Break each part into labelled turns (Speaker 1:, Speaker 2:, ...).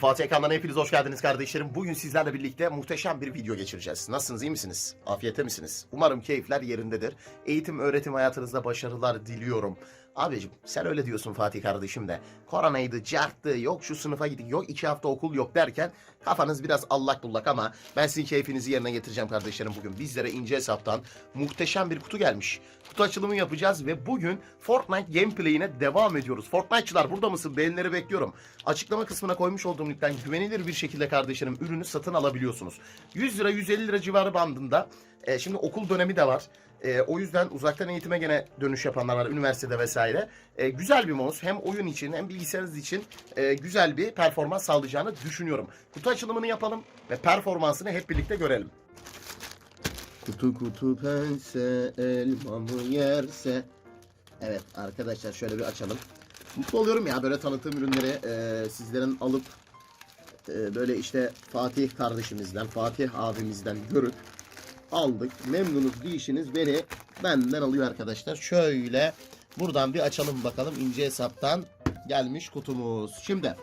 Speaker 1: Fatih Ekran'dan hepiniz hoş geldiniz kardeşlerim. Bugün sizlerle birlikte muhteşem bir video geçireceğiz. Nasılsınız, iyi misiniz? Afiyette misiniz? Umarım keyifler yerindedir. Eğitim, öğretim hayatınızda başarılar diliyorum. Abicim sen öyle diyorsun Fatih kardeşim de. Koronaydı, carttı, yok şu sınıfa gittik, yok iki hafta okul yok derken kafanız biraz allak bullak ama ben sizin keyfinizi yerine getireceğim kardeşlerim bugün. Bizlere ince hesaptan muhteşem bir kutu gelmiş. Kutu açılımı yapacağız ve bugün Fortnite gameplay'ine devam ediyoruz. Fortnite'çılar burada mısın? Beğenileri bekliyorum. Açıklama kısmına koymuş olduğum linkten güvenilir bir şekilde kardeşlerim ürünü satın alabiliyorsunuz. 100 lira 150 lira civarı bandında. E, şimdi okul dönemi de var. E, o yüzden uzaktan eğitime gene dönüş yapanlar var üniversitede vesaire. E, güzel bir mouse hem oyun için hem bilgisayarınız için e, güzel bir performans sağlayacağını düşünüyorum. Kutu açılımını yapalım ve performansını hep birlikte görelim. Kutu kutu pense elmamı yerse. Evet arkadaşlar şöyle bir açalım. Mutlu oluyorum ya böyle tanıtım ürünleri e, sizlerin alıp e, böyle işte Fatih kardeşimizden, Fatih abimizden görüp aldık. Memnunuz diyişiniz beni benden alıyor arkadaşlar. Şöyle buradan bir açalım bakalım ince hesaptan gelmiş kutumuz. Şimdi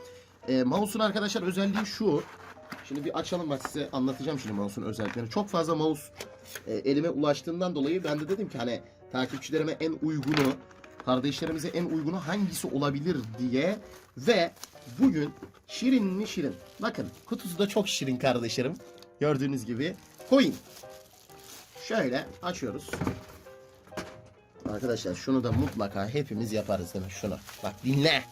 Speaker 1: e, mouse'un arkadaşlar özelliği şu. Şimdi bir açalım bak size anlatacağım şimdi mouse'un özelliklerini. Çok fazla mouse e, elime ulaştığından dolayı ben de dedim ki hani takipçilerime en uygunu, kardeşlerimize en uygunu hangisi olabilir diye ve bugün şirin mi şirin. Bakın kutusu da çok şirin kardeşlerim. Gördüğünüz gibi coin. Şöyle açıyoruz. Arkadaşlar şunu da mutlaka hepimiz yaparız değil mi? Şunu. Bak dinle.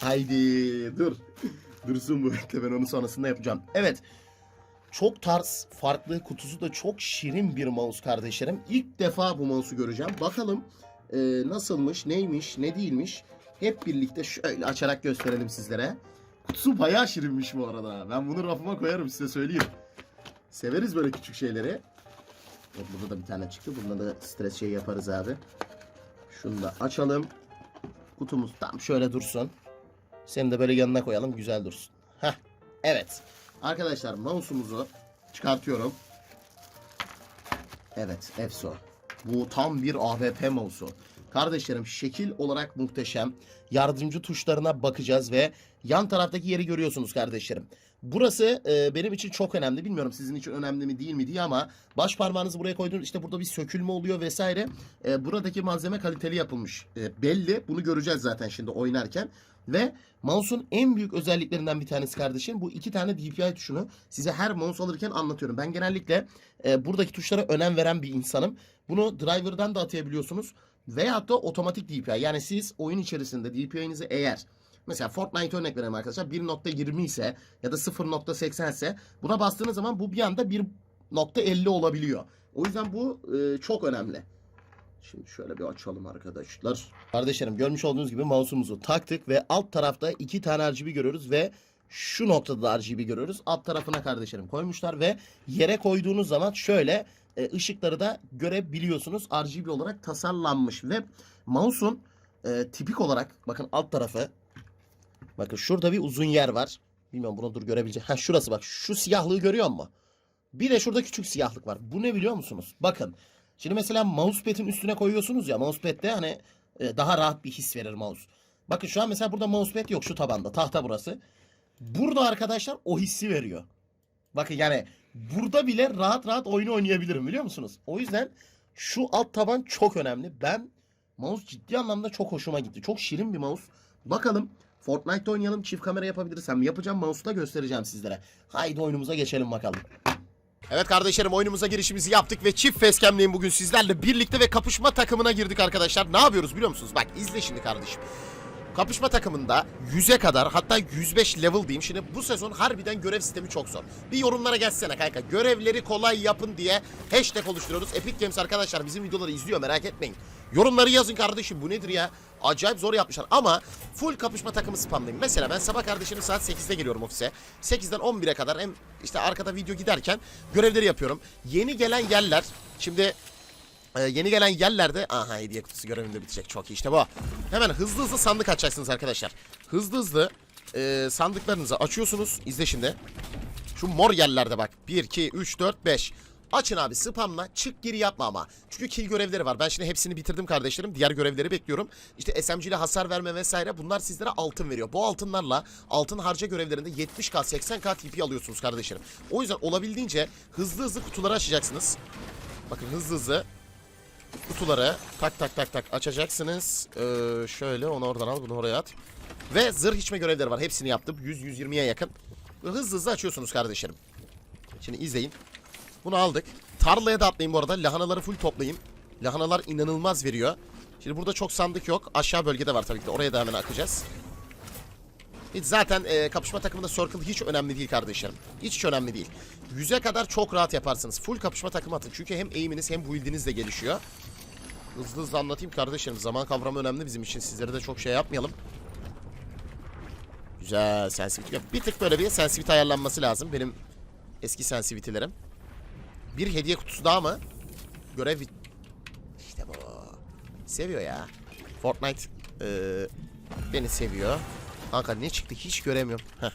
Speaker 1: Haydi dur. Dursun bu bekle ben onu sonrasında yapacağım. Evet. Çok tarz, farklı, kutusu da çok şirin bir mouse kardeşlerim. İlk defa bu mouse'u göreceğim. Bakalım e, nasılmış, neymiş, ne değilmiş. Hep birlikte şöyle açarak gösterelim sizlere. Kutusu bayağı şirinmiş bu arada. Ben bunu rafıma koyarım size söyleyeyim. Severiz böyle küçük şeyleri. Burada da bir tane çıktı. Bunda da stres şey yaparız abi. Şunu da açalım. Kutumuz tam şöyle dursun. Seni de böyle yanına koyalım. Güzel dursun. Heh. Evet. Arkadaşlar mouse'umuzu çıkartıyorum. Evet. EFSO. Bu tam bir AVP mouse'u. Kardeşlerim şekil olarak muhteşem. Yardımcı tuşlarına bakacağız ve yan taraftaki yeri görüyorsunuz kardeşlerim. Burası e, benim için çok önemli. Bilmiyorum sizin için önemli mi değil mi diye ama baş parmağınızı buraya koyduğunuz işte burada bir sökülme oluyor vesaire. E, buradaki malzeme kaliteli yapılmış. E, belli. Bunu göreceğiz zaten şimdi oynarken. Ve mouse'un en büyük özelliklerinden bir tanesi kardeşim bu iki tane DPI tuşunu size her mouse alırken anlatıyorum. Ben genellikle e, buradaki tuşlara önem veren bir insanım. Bunu driver'dan da atayabiliyorsunuz. Veyahut da otomatik DPI. Yani siz oyun içerisinde DPI'nizi eğer Mesela Fortnite örnek verelim arkadaşlar. 1.20 ise ya da 0.80 ise buna bastığınız zaman bu bir anda 1.50 olabiliyor. O yüzden bu e, çok önemli. Şimdi şöyle bir açalım arkadaşlar. Kardeşlerim görmüş olduğunuz gibi mouse'umuzu taktık ve alt tarafta iki tane RGB görüyoruz ve şu noktada da RGB görüyoruz. Alt tarafına kardeşlerim koymuşlar ve yere koyduğunuz zaman şöyle e, ışıkları da görebiliyorsunuz. RGB olarak tasarlanmış ve mouse'un e, tipik olarak bakın alt tarafı Bakın şurada bir uzun yer var. Bilmiyorum bunu dur görebileceğim. Ha şurası bak. Şu siyahlığı görüyor musun? Bir de şurada küçük siyahlık var. Bu ne biliyor musunuz? Bakın. Şimdi mesela mousepad'in üstüne koyuyorsunuz ya. Mousepad'de hani e, daha rahat bir his verir mouse. Bakın şu an mesela burada mousepad yok şu tabanda. Tahta burası. Burada arkadaşlar o hissi veriyor. Bakın yani burada bile rahat rahat oyunu oynayabilirim biliyor musunuz? O yüzden şu alt taban çok önemli. Ben mouse ciddi anlamda çok hoşuma gitti. Çok şirin bir mouse. Bakalım Fortnite oynayalım çift kamera yapabilirsem yapacağım mouse'u da göstereceğim sizlere. Haydi oyunumuza geçelim bakalım. Evet kardeşlerim oyunumuza girişimizi yaptık ve çift facecam'leyim bugün sizlerle birlikte ve kapışma takımına girdik arkadaşlar. Ne yapıyoruz biliyor musunuz? Bak izle şimdi kardeşim. Kapışma takımında 100'e kadar hatta 105 level diyeyim. Şimdi bu sezon harbiden görev sistemi çok zor. Bir yorumlara gelsene kanka. Görevleri kolay yapın diye hashtag oluşturuyoruz. Epic Games arkadaşlar bizim videoları izliyor merak etmeyin. Yorumları yazın kardeşim bu nedir ya? Acayip zor yapmışlar ama full kapışma takımı spamlayayım. Mesela ben sabah kardeşim saat 8'de geliyorum ofise. 8'den 11'e kadar hem işte arkada video giderken görevleri yapıyorum. Yeni gelen yerler şimdi ee, yeni gelen yerlerde aha hediye kutusu görevinde bitecek çok iyi işte bu. Hemen hızlı hızlı sandık açacaksınız arkadaşlar. Hızlı hızlı e, sandıklarınızı açıyorsunuz. İzle şimdi. Şu mor yerlerde bak. 1, 2, 3, 4, 5.
Speaker 2: Açın abi spamla çık geri yapma ama. Çünkü kill görevleri var. Ben şimdi hepsini bitirdim kardeşlerim. Diğer görevleri bekliyorum. İşte SMG ile hasar verme vesaire bunlar sizlere altın veriyor. Bu altınlarla altın harca görevlerinde 70k 80k TP alıyorsunuz kardeşlerim. O yüzden olabildiğince hızlı hızlı kutuları açacaksınız. Bakın hızlı hızlı kutuları tak tak tak tak açacaksınız. Ee, şöyle onu oradan al bunu oraya at. Ve zırh içme görevleri var. Hepsini yaptım. 100-120'ye yakın. Hızlı hızlı açıyorsunuz kardeşlerim. Şimdi izleyin. Bunu aldık. Tarlaya da atlayın bu arada. Lahanaları full toplayın. Lahanalar inanılmaz veriyor. Şimdi burada çok sandık yok. Aşağı bölgede var tabii ki de. Oraya da hemen akacağız. Hiç zaten e, kapışma takımında circle hiç önemli değil kardeşlerim. Hiç, hiç önemli değil. 100'e kadar çok rahat yaparsınız. Full kapışma takımı atın. Çünkü hem aim'iniz hem build'iniz de gelişiyor. Hızlı hızlı anlatayım kardeşlerim. Zaman kavramı önemli bizim için. Sizlere de çok şey yapmayalım. Güzel sensitivity. Bir tık böyle bir sensitivity ayarlanması lazım. Benim eski sensitivity'lerim. Bir hediye kutusu daha mı? Görev... İşte bu. Seviyor ya. Fortnite eee, beni seviyor. Kanka ne çıktı hiç göremiyorum. Heh.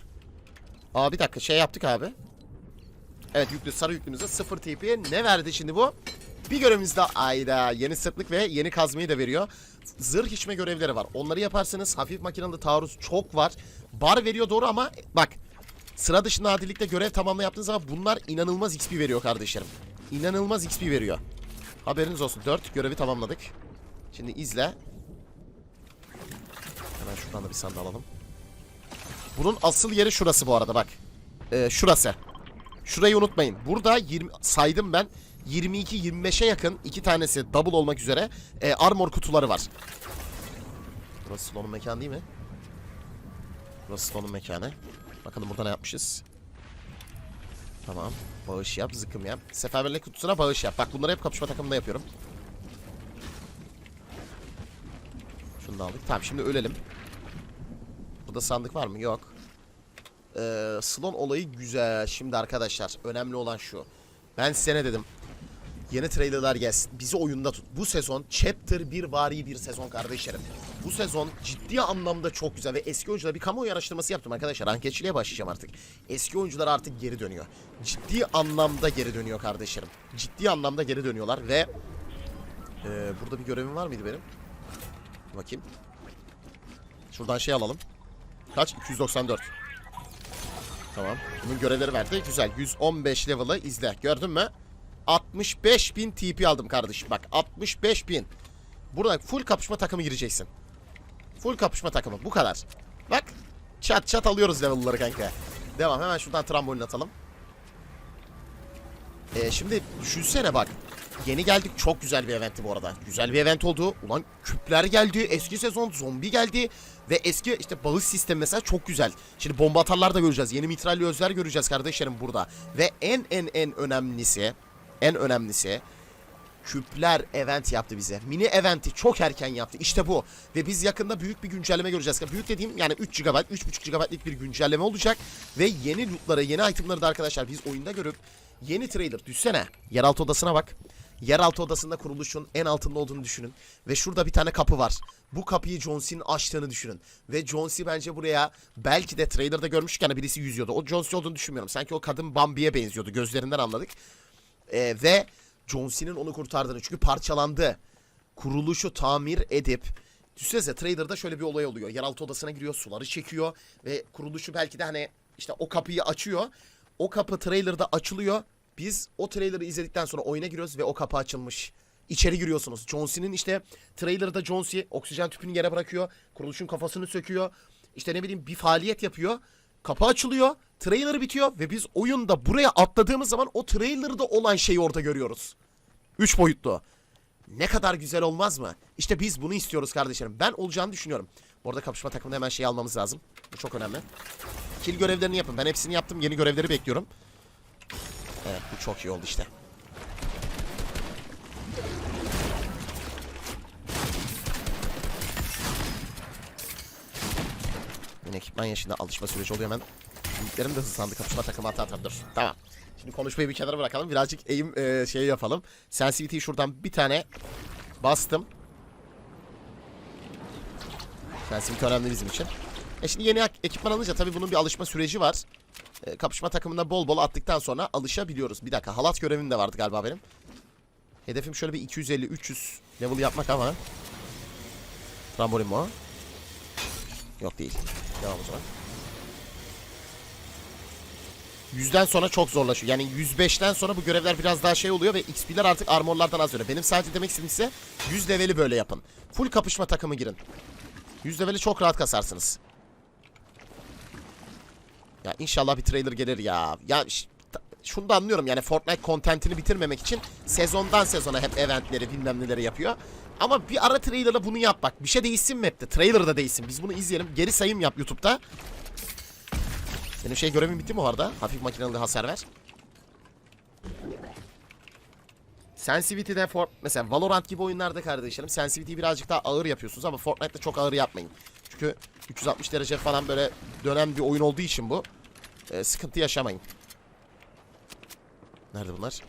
Speaker 2: Aa bir dakika şey yaptık abi. Evet yüklü sarı yüklümüze 0 TP. Ne verdi şimdi bu? Bir görevimiz daha ayda yeni sırtlık ve yeni kazmayı da veriyor. Zırh içme görevleri var. Onları yaparsanız hafif makinalı taarruz çok var. Bar veriyor doğru ama bak sıra dışı nadirlikte görev tamamla yaptığınız zaman bunlar inanılmaz XP veriyor kardeşlerim. İnanılmaz XP veriyor. Haberiniz olsun. 4 görevi tamamladık. Şimdi izle. Hemen şuradan da bir sandal alalım. Bunun asıl yeri şurası bu arada bak. Ee, şurası. Şurayı unutmayın. Burada 20 saydım ben. 22-25'e yakın iki tanesi double olmak üzere e, armor kutuları var. Burası Sloan'un mekanı değil mi? Burası Sloan'un mekanı. Bakalım burada ne yapmışız. Tamam. Bağış yap, zıkkım yap. Seferberlik kutusuna bağış yap. Bak bunları hep kapışma takımında yapıyorum. Şunu da aldık. Tamam şimdi ölelim. Burada sandık var mı? Yok. Ee, Slon olayı güzel. Şimdi arkadaşlar önemli olan şu. Ben size ne dedim? Yeni trailerlar gelsin. Bizi oyunda tut. Bu sezon Chapter 1 vari bir sezon kardeşlerim. Bu sezon ciddi anlamda çok güzel ve eski oyuncular bir kamuoyu araştırması yaptım arkadaşlar. Anketçiliğe başlayacağım artık. Eski oyuncular artık geri dönüyor. Ciddi anlamda geri dönüyor kardeşlerim. Ciddi anlamda geri dönüyorlar ve ee, burada bir görevim var mıydı benim? Bakayım. Şuradan şey alalım. Kaç? 294. Tamam. Bunun görevleri verdi. Güzel. 115 level'ı izle. Gördün mü? 65.000 TP aldım kardeşim. Bak 65.000. Burada full kapışma takımı gireceksin. Full kapışma takımı. Bu kadar. Bak. Çat çat alıyoruz level'ları kanka. Devam. Hemen şuradan trambolin atalım. Ee, şimdi düşünsene bak. Yeni geldik. Çok güzel bir eventti bu arada. Güzel bir event oldu. Ulan küpler geldi. Eski sezon zombi geldi. Ve eski işte bağış sistemi mesela çok güzel. Şimdi bomba atarlar da göreceğiz. Yeni mitralli özler göreceğiz kardeşlerim burada. Ve en en en önemlisi en önemlisi küpler event yaptı bize. Mini eventi çok erken yaptı. İşte bu. Ve biz yakında büyük bir güncelleme göreceğiz. Büyük dediğim yani 3 GB, 3.5 GB'lik bir güncelleme olacak. Ve yeni lootları, yeni itemları da arkadaşlar biz oyunda görüp yeni trailer düşsene. Yeraltı odasına bak. Yeraltı odasında kuruluşun en altında olduğunu düşünün. Ve şurada bir tane kapı var. Bu kapıyı John Cena açtığını düşünün. Ve John Cena bence buraya belki de trailer'da görmüşken birisi yüzüyordu. O John Cena olduğunu düşünmüyorum. Sanki o kadın Bambi'ye benziyordu. Gözlerinden anladık. Ee, ve John Cena'nın onu kurtardığını çünkü parçalandı. Kuruluşu tamir edip Düşünsenize trailer'da şöyle bir olay oluyor. Yeraltı odasına giriyor, suları çekiyor ve kuruluşu belki de hani işte o kapıyı açıyor. O kapı trailer'da açılıyor. Biz o trailer'ı izledikten sonra oyuna giriyoruz ve o kapı açılmış. İçeri giriyorsunuz. John işte trailer'da John Cena oksijen tüpünü yere bırakıyor. Kuruluşun kafasını söküyor. İşte ne bileyim bir faaliyet yapıyor. Kapı açılıyor. Trailer bitiyor ve biz oyunda buraya atladığımız zaman o trailer'da olan şeyi orada görüyoruz. Üç boyutlu. Ne kadar güzel olmaz mı? İşte biz bunu istiyoruz kardeşlerim. Ben olacağını düşünüyorum. Bu arada kapışma takımında hemen şey almamız lazım. Bu çok önemli. Kill görevlerini yapın. Ben hepsini yaptım. Yeni görevleri bekliyorum. Evet bu çok iyi oldu işte. Yine ekipman yaşında alışma süreci oluyor hemen. Büyüklerim de hızlandı. Kapışma takımı hata atar. Dur. Tamam. Şimdi konuşmayı bir kenara bırakalım. Birazcık eğim e, şey yapalım. Sensitivity'yi şuradan bir tane bastım. Sensitivity önemli bizim için. E şimdi yeni ek- ekipman alınca tabii bunun bir alışma süreci var. E, kapışma takımında bol bol attıktan sonra alışabiliyoruz. Bir dakika halat görevim de vardı galiba benim. Hedefim şöyle bir 250-300 level yapmak ama. Trambolin mi? Yok değil. Devam o zaman. 100'den sonra çok zorlaşıyor. Yani 105'ten sonra bu görevler biraz daha şey oluyor ve XP'ler artık armorlardan az veriyor. Benim sadece demek istediğim ise 100 leveli böyle yapın. Full kapışma takımı girin. 100 leveli çok rahat kasarsınız. Ya inşallah bir trailer gelir ya. Ya şunu da anlıyorum yani Fortnite kontentini bitirmemek için sezondan sezona hep eventleri bilmem neleri yapıyor. Ama bir ara trailerla bunu yap bak. Bir şey değişsin map'te. Trailer da değişsin. Biz bunu izleyelim. Geri sayım yap YouTube'da. Benim şey görevim bitti mi o arada? Hafif makinalı hasar ver. Sensitivity'de for mesela Valorant gibi oyunlarda kardeşlerim sensitivity'yi birazcık daha ağır yapıyorsunuz ama Fortnite'da çok ağır yapmayın. Çünkü 360 derece falan böyle dönen bir oyun olduğu için bu e, sıkıntı yaşamayın. Nerede bunlar?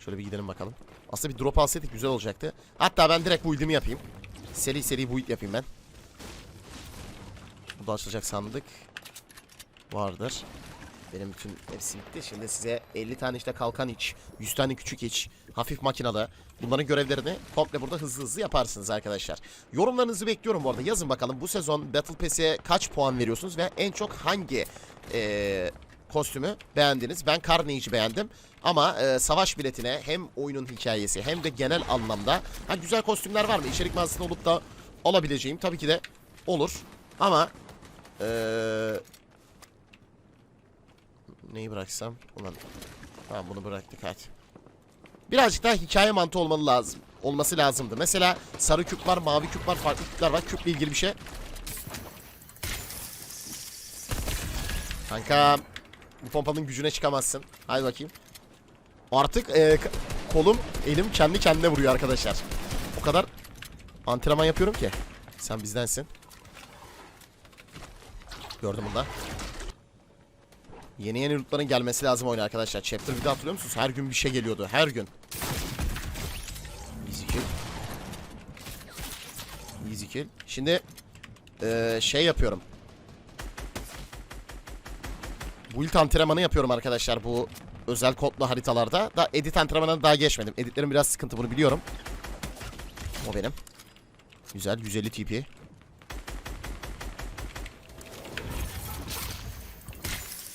Speaker 2: Şöyle bir gidelim bakalım. Aslında bir drop alsaydık güzel olacaktı. Hatta ben direkt build'imi yapayım. Seri seri build yapayım ben. Burada açılacak sandık vardır. Benim bütün hepsi bitti. Şimdi size 50 tane işte kalkan iç, 100 tane küçük iç, hafif makinalı. Bunların görevlerini komple burada hızlı hızlı yaparsınız arkadaşlar. Yorumlarınızı bekliyorum bu arada. Yazın bakalım bu sezon Battle Pass'e kaç puan veriyorsunuz ve en çok hangi eee, kostümü beğendiniz? Ben Carnage'i beğendim. Ama eee, savaş biletine hem oyunun hikayesi hem de genel anlamda ha, güzel kostümler var mı? İçerik mağazasında olup da alabileceğim tabii ki de olur. Ama eee Neyi bıraksam? Ulan. Tamam bunu bıraktık hadi. Birazcık daha hikaye mantığı olmalı lazım. Olması lazımdı. Mesela sarı küp var, mavi küp var, farklı küpler var. Küple ilgili bir şey. Kanka bu pompanın gücüne çıkamazsın. Hadi bakayım. Artık e, kolum, elim kendi kendine vuruyor arkadaşlar. O kadar antrenman yapıyorum ki. Sen bizdensin. Gördüm bunu da. Yeni yeni lootların gelmesi lazım oyuna arkadaşlar. Chapter 1'de hatırlıyor musunuz? Her gün bir şey geliyordu. Her gün. Easy kill. Easy kill. Şimdi eee, şey yapıyorum. Build antrenmanı yapıyorum arkadaşlar bu özel kodlu haritalarda. Da edit antrenmanına daha geçmedim. Editlerim biraz sıkıntı bunu biliyorum. O benim. Güzel 150 TP.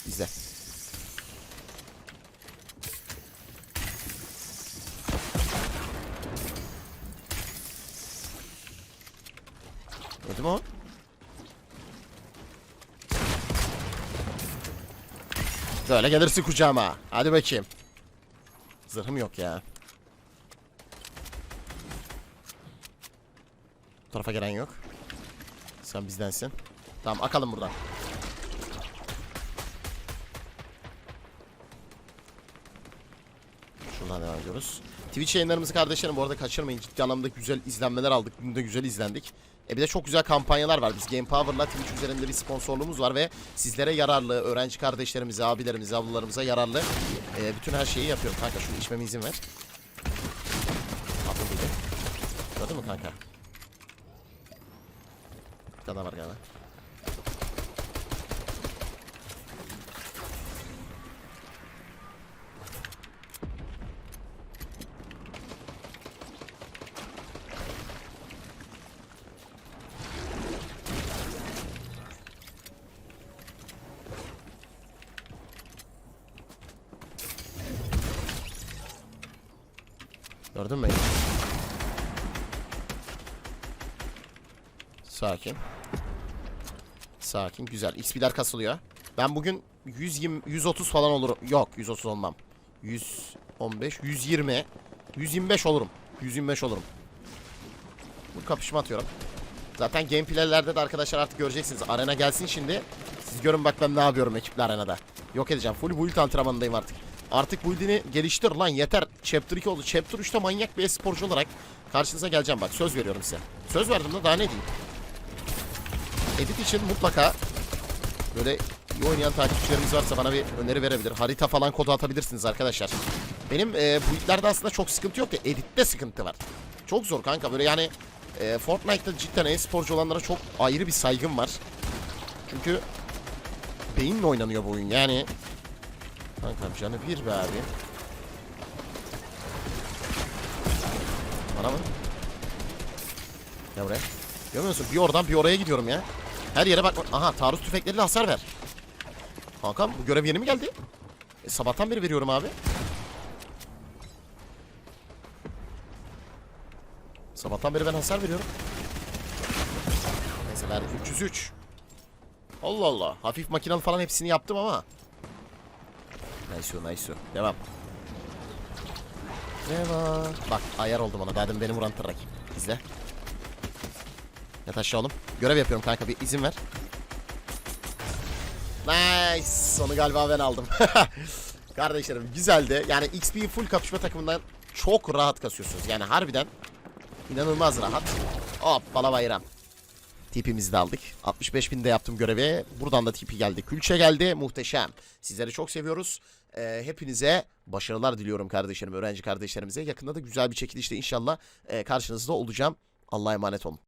Speaker 2: İzle. Öldü mü o? Böyle gelirsin kucağıma. Hadi bakayım. Zırhım yok ya. Bu tarafa gelen yok. Sen bizdensin. Tamam akalım buradan. Şuradan devam ediyoruz. Twitch yayınlarımızı kardeşlerim bu arada kaçırmayın. Ciddi anlamda güzel izlenmeler aldık. Bugün de güzel izlendik. E bir de çok güzel kampanyalar var. Biz Game Power'la Twitch üzerinde bir sponsorluğumuz var ve sizlere yararlı, öğrenci kardeşlerimize, abilerimize, ablalarımıza yararlı e, bütün her şeyi yapıyorum. Kanka şunu içmeme izin ver. Dedi. Gördün mü kanka? Bir tane var galiba. Gördün mü? Sakin. Sakin. Güzel. XP'ler kasılıyor. Ben bugün 120, 130 falan olurum. Yok 130 olmam. 115, 120, 125 olurum. 125 olurum. Bu kapışma atıyorum. Zaten gameplaylerde de arkadaşlar artık göreceksiniz. Arena gelsin şimdi. Siz görün bak ben ne yapıyorum ekiple arenada. Yok edeceğim. Full build antrenmanındayım artık. Artık build'ini geliştir lan yeter. Chapter 2 oldu. Chapter 3'te manyak bir sporcu olarak karşınıza geleceğim bak. Söz veriyorum size. Söz verdim de daha ne diyeyim. Edit için mutlaka böyle iyi oynayan takipçilerimiz varsa bana bir öneri verebilir. Harita falan kodu atabilirsiniz arkadaşlar. Benim e, build'lerde aslında çok sıkıntı yok da editte sıkıntı var. Çok zor kanka böyle yani e, Fortnite'da cidden e-sporcu olanlara çok ayrı bir saygım var. Çünkü beyinle oynanıyor bu oyun yani. Kankam canı bir be abi. Bana mı? Gel buraya. Görmüyor musun? Bir oradan bir oraya gidiyorum ya. Her yere bak. Aha taarruz tüfekleriyle hasar ver. Kankam bu görev yeni mi geldi? E, sabahtan beri veriyorum abi. Sabahtan beri ben hasar veriyorum. Neyse verdik 303. Allah Allah. Hafif makinalı falan hepsini yaptım ama. Nice o, nice o. Devam. Devam. Bak ayar oldum ona. Daha beni vuran tırrak. İzle. Yat aşağı oğlum. Görev yapıyorum kanka bir izin ver. Nice. Onu galiba ben aldım. Kardeşlerim güzeldi. Yani XP full kapışma takımından çok rahat kasıyorsunuz. Yani harbiden inanılmaz rahat. Hop bala bayram. Tipimizi de aldık. 65 binde yaptım görevi. Buradan da tipi geldi. Külçe geldi. Muhteşem. Sizleri çok seviyoruz. Ee, hepinize başarılar diliyorum kardeşlerim, öğrenci kardeşlerimize. Yakında da güzel bir çekilişle inşallah e, karşınızda olacağım. Allah'a emanet olun.